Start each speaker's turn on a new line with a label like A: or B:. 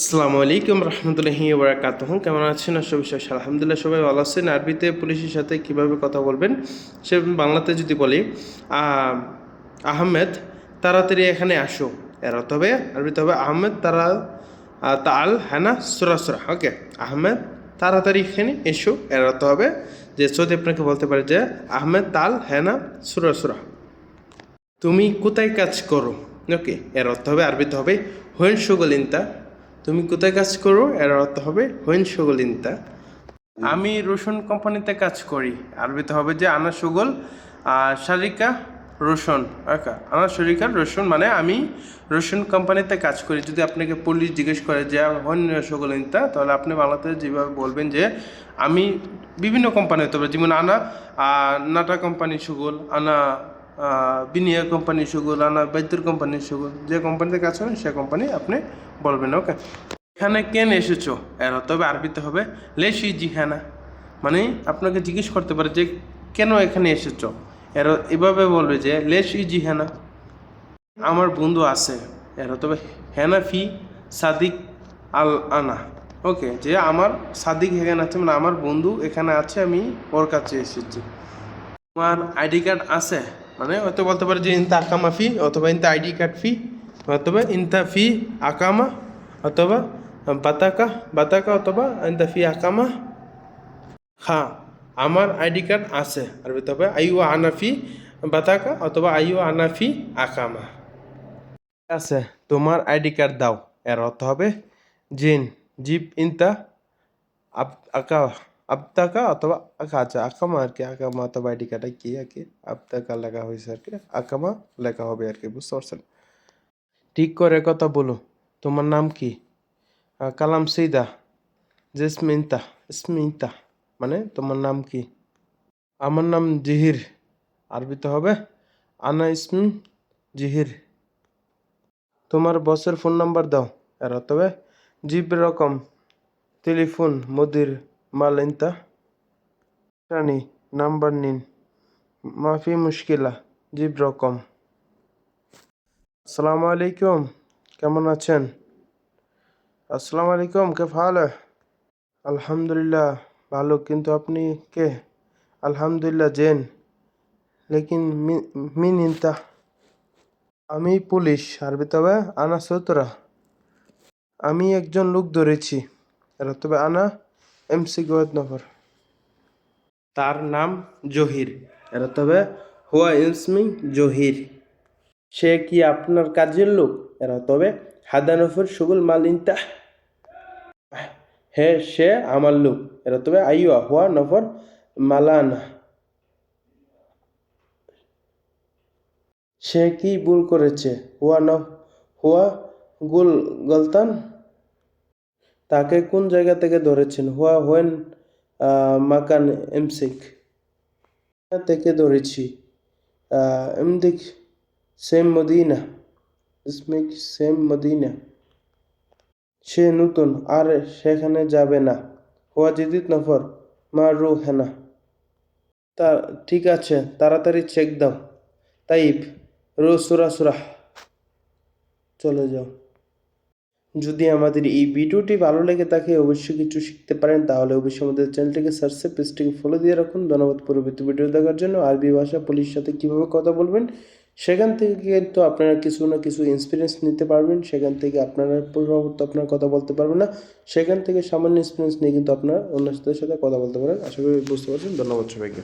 A: আসসালামু আলাইকুম রহমতুল্লাহি বারাকাতুহ কেমন আছেন? সব বিশ্বাস আলহামদুলিল্লাহ, সবাই ভালো আছেন। আরবিতে পুলিশের সাথে কীভাবে কথা বলবেন সে বাংলাতে যদি বলি আহমেদ, তাড়াতাড়ি এখানে আসো। এর অর্থ হবে, আরবিতে হবে আহমেদ, তারা তাল হ্যাঁ না? সুরা সুরা। ওকে, আহমেদ, তাড়াতাড়ি এখানে এসো। এর অর্থ হবে যে সৌদি আপনাকে বলতে পারে যে, আহমেদ, তাল হ্যাঁ না? সুরা সুরা। তুমি কোথায় কাজ করো? ওকে, এর অর্থ হবে, আরবিতে হবে হোয়েন সুগলিনতা তুমি কোথায় কাজ করো? এর অর্থ হবে হোয়েন সুগলিনতা আমি রসুন কোম্পানিতে কাজ করি। আরবিতে হবে যে আনা সুগল আর শারিকা রোশন আনা শরিকা রসুন মানে আমি রোশন কোম্পানিতে কাজ করি। যদি আপনাকে পুলিশ জিজ্ঞেস করে যে হোয়েন সুগলিনতা তাহলে আপনি বাংলাতে যেভাবে বলবেন যে আমি বিভিন্ন কোম্পানি হতে পারে যেমন আনা নাটা কোম্পানি সুগল, আনা বিনিয়োগ কোম্পানি সুগুল আনা বৈদ্যুর কোম্পানি সুগুল যে কোম্পানিতে কাজ করেন, সে কোম্পানি আপনি বলবেন ওকে এখানে কেন এসেছ? এর হবে আরবিতে হবে লেশি জিহানা। মানে আপনাকে জিজ্ঞেস করতে পারে যে কেন এখানে এসেছ? এর এভাবে বলবে যে ই জিহানা। আমার বন্ধু আছে, এর হবে হেনাফি সাদিক আল আনা ওকে যে আমার সাদিক এখানে আছে মানে আমার বন্ধু এখানে আছে, আমি ওর কাছে এসেছি। তোমার আইডি কার্ড আছে? মানে হয়তো বলতে পারে যে ইনতা আকামা ফি অথবা ইনতা আইডি কার্ড ফি, অথবা ইনতা ফি আকামা, অথবা বাতাকা বাতাকা অথবা ইনতা ফি আকামা। হ্যাঁ আমার আইডি কার্ড আছে। আর তবে আইও আনাফি বাতাকা অথবা আইও আনাফি আকামা। আছে, তোমার আইডি কার্ড দাও। এর অর্থ হবে জিন, জিপ, ইনতা, আপ আকা আবতাকা অথবা আচ্ছা আকামা আর কি আকামা অথবা আইডি কার্ডে কি আর কি আবতাকা লেখা হয়েছে আর কি আকামা লেখা হবে আর কি বুঝতে পারছেন ঠিক করে কথা বলো তোমার নাম কি কালাম সিদা জেসমিনতা স্মিতা মানে তোমার নাম কি আমার নাম জিহির আরবিতে হবে আনা ইসমি জিহির তোমার বসের ফোন নাম্বার দাও অর্থ হবে জিপ রকম টেলিফোন মুদির মালিনতা রানি নাম্বার নিন মাফি মুশকিলা জিব রকম আসসালামু আলাইকুম কেমন আছেন আসসালামু আলাইকুম কে है আলহামদুলিল্লাহ ভালো কিন্তু আপনি কে আলহামদুলিল্লাহ জেন লেকিন মিন ইনতা আমি পুলিশ আরবি তবে আনা সতরা আমি একজন লোক ধরেছি তবে আনা এমসি গোয়েদ নগর তার নাম জহির। এরা তবে হুয়া ইসমি জহির। সে কি আপনার কাজের লোক? এরা তবে হাদানফর সুগুল মালিনতা। হে সে আমার লোক। এরা তবে আইয়া হুয়া নফর মালানা। সে কি ভুল করেছে? হুয়া ন হুয়া গুল গলতান? তাকে কোন জায়গা থেকে ধরেছেন? হুয়া হোয়েন মাকান এমসিক। থেকে ধরেছি? এমদিক সেম মদিনা। ইসমিক সেম মদিনা। সে নতুন, আর সেখানে যাবে না। হুয়া জিদিত নফর, মা রু হেনা তা, ঠিক আছে, তাড়াতাড়ি চেক দাও। তাইব রো সুরা সুরা চলে যাও। যদি আমাদের এই ভিডিওটি ভালো লেগে থাকে, অবশ্যই কিছু শিখতে পারেন, তাহলে অবশ্যই আমাদের চ্যানেলটিকে সাবস্ক্রাইব পেজটিকে ফলো দিয়ে রাখুন। ধন্যবাদ পরবর্তী ভিডিও দেখার জন্য। আরবি ভাষা পুলিশের সাথে কীভাবে কথা বলবেন, সেখান থেকে কিন্তু আপনারা কিছু না কিছু এক্সপিরিয়েন্স নিতে পারবেন। সেখান থেকে আপনারা পূর্ববর্তী আপনার কথা বলতে পারবেন না। সেখান থেকে সামান্য এক্সপিরিয়েন্স নিয়ে কিন্তু আপনারা অন্য সাথে কথা বলতে পারেন। আশা করি বুঝতে পারছেন। ধন্যবাদ সবাইকে।